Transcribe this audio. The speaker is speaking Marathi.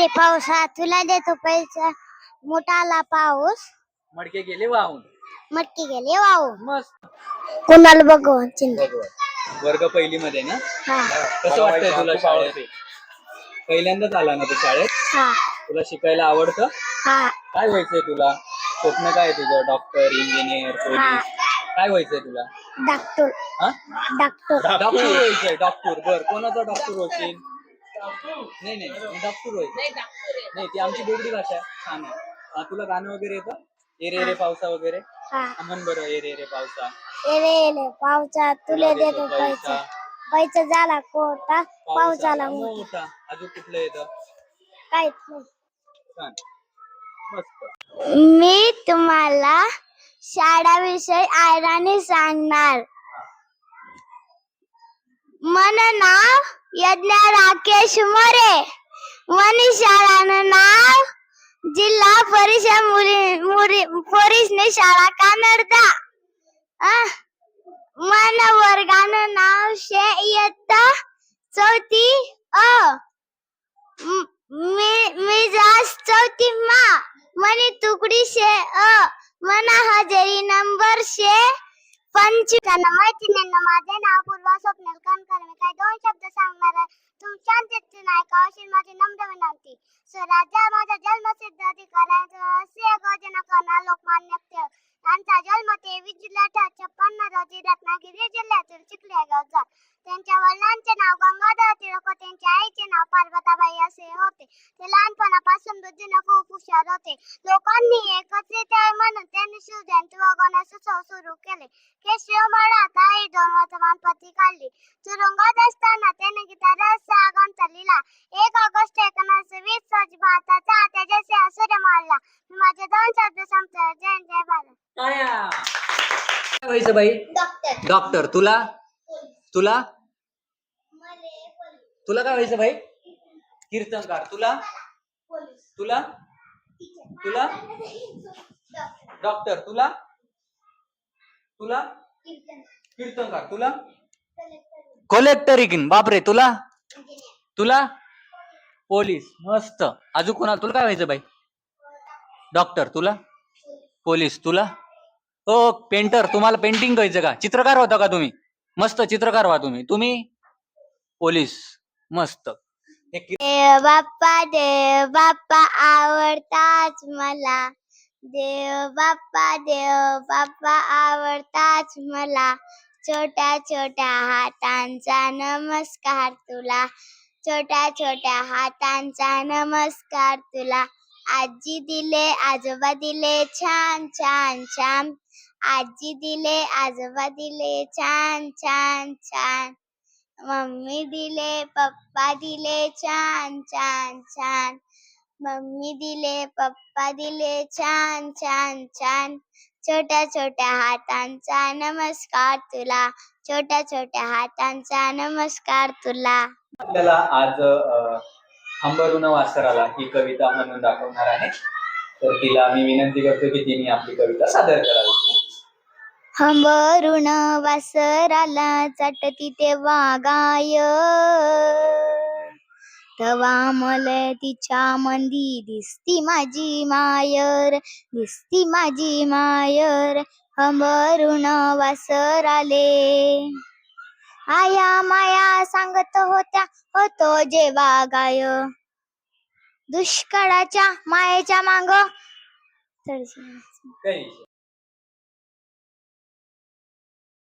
रे पावसा तुला देतो पैसा. मोठाला पाऊस. मडके गेले वाहून. मटकी गेले वाहू मस्त. कोणाला बघू चिंता. वर्ग पहिली मध्ये ना? हा. कसं वाटतंय तुला शाळेत? पहिल्यांदाच आला ना तू शाळेत? हा. तुला शिकायला आवडतं? हा. काय व्हायचंय तुला? स्वप्न काय आहे तुझं? डॉक्टर इंजिनियर पोलीस काय व्हायचंय तुला? डॉक्टर. हा? डॉक्टर. डॉक्टर व्हायचंय डॉक्टर. बर कोणाचा डॉक्टर होशील? नाही नाही मी डॉक्टर व्हायचं नाही ती आमची बोबडी भाषा आहे. छान आहे. हा, तुला गाणं वगैरे येतं? एरे रे पावसा वगैरे? हा. हा, म्हण बरं एरे रे पावसा. एरे एरे पावसा तुले देतो पैसा. पैसा. झाला कोटा पावसाला मोठा. मोठा. अजून कुठलं येतं? काहीच नाही. छान. मस्त. मी तुम्हाला शाळाविषयी आयराने सांगणार. मन नाव यज्ञ राकेश मोरे. मनी शाळानं नाव जिल्हा परिषद मुली मुली शाळा कानडता आ, मन वर्गानं नाव शे इयत्ता चौथी अ. म- चौथी मा. मनी तुकडी शे अ. मना हजेरी नंबर शे पंचवीस. मैत्रिणींना माझे नाव पूर्वा स्वप्न एकत्रित यावे म्हणून त्यांनी शिवजयंती वगवण्याचे उत्सव सुरू केले केशव आई दोन वर्तमानपत्रे काढली तुरुंगात असताना त्याने गीता रहस्य ग्रंथ लिहिला एक ऑगस्ट एकोणीसशे वीस रोजी भारताचा तेजस्वी सूर्य मारला मी माझे दोन शब्द संपतो जय जय भारत काय व्हायचं बाई. डॉक्टर. डॉक्टर तुला? तुला? तुला काय व्हायचं बाई? कीर्तनकार. तुला? तुला? तुला? डॉक्टर तुला? तुला? कीर्तनकार तुला? कलेक्टर इकिन बापरे तुला? तुला? पोलीस मस्त. अजून कोणाला तुला काय व्हायचं बाई? डॉक्टर तुला? पोलीस तुला? ओ पेंटर तुम्हाला पेंटिंग करायचं का? चित्रकार होता का तुम्ही? मस्त चित्रकार व्हा तुम्ही. तुम्ही? पोलीस मस्त. देव बाप्पा देव बाप्पा आवडताच मला. देव बाप्पा देव बाप्पा आवडताच मला. छोट्या छोट्या हातांचा नमस्कार तुला. छोट्या छोट्या हातांचा नमस्कार तुला. आजी दिले आजोबा दिले छान छान छान. आजी दिले आजोबा दिले छान छान छान. मम्मी दिले पप्पा दिले छान छान छान. मम्मी दिले पप्पा दिले छान छान छान. छोट्या छोट्या हातांचा नमस्कार तुला. छोट्या छोट्या हातांचा नमस्कार तुला. आपल्याला आज अंबरुण वासराला ही कविता म्हणून दाखवणार आहे. तर तिला मी विनंती करतो की तिने आपली कविता सादर करावी. हंबरुण वासराला चटती तेव्हा गाय. तवा मला तिच्या मंदी दिसती माझी मायर दिसती माझी मायर हंबरुण वासराले. आया माया सांगत होत्या होतो जेवा गाय. दुष्काळाच्या मायेच्या मांग.